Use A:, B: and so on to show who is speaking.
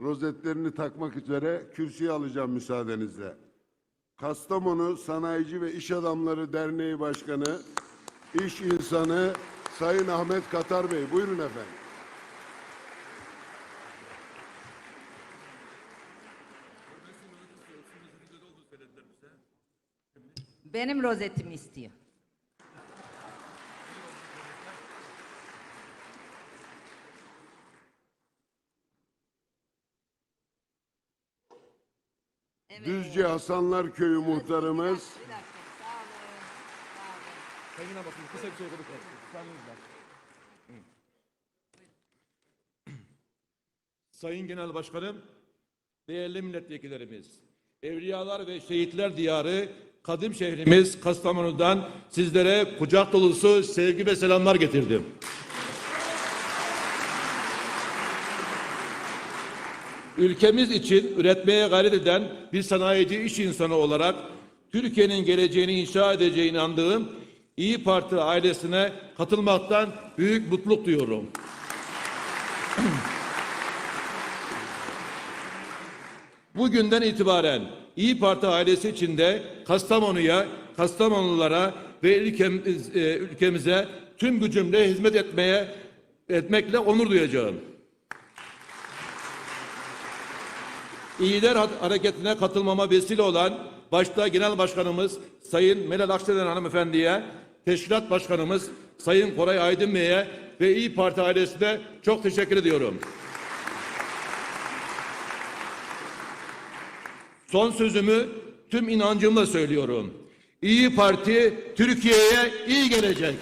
A: rozetlerini takmak üzere kürsüye alacağım müsaadenizle. Kastamonu Sanayici ve İş Adamları Derneği Başkanı, İş İnsanı Sayın Ahmet Katar Bey. Buyurun efendim.
B: Benim rozetimi istiyor. Evet.
A: Düzce Hasanlar Köyü muhtarımız
B: Bir dakika, sağ olun, sağ olun.
C: Sayın Bakın kısa bir. Saniyeniz var. Sayın Genel Başkanım, değerli milletvekillerimiz, Evliyalar ve Şehitler Diyarı, kadim şehrimiz Kastamonu'dan sizlere kucak dolusu sevgi ve selamlar getirdim. Ülkemiz için üretmeye gayret eden bir sanayici iş insanı olarak Türkiye'nin geleceğini inşa edeceğine inandığım İyi Parti ailesine katılmaktan büyük mutluluk duyuyorum. Bugünden itibaren İyi Parti ailesi içinde Kastamonu'ya, Kastamonlulara ve ülkemiz, e, ülkemize tüm gücümle hizmet etmeye etmekle onur duyacağım. İyiler Hareketi'ne katılmama vesile olan başta Genel Başkanımız Sayın Meral Akşener Hanımefendi'ye, Teşkilat Başkanımız Sayın Koray Aydın Bey'e ve İyi Parti ailesine çok teşekkür ediyorum. Son sözümü tüm inancımla söylüyorum. İyi Parti Türkiye'ye iyi gelecek.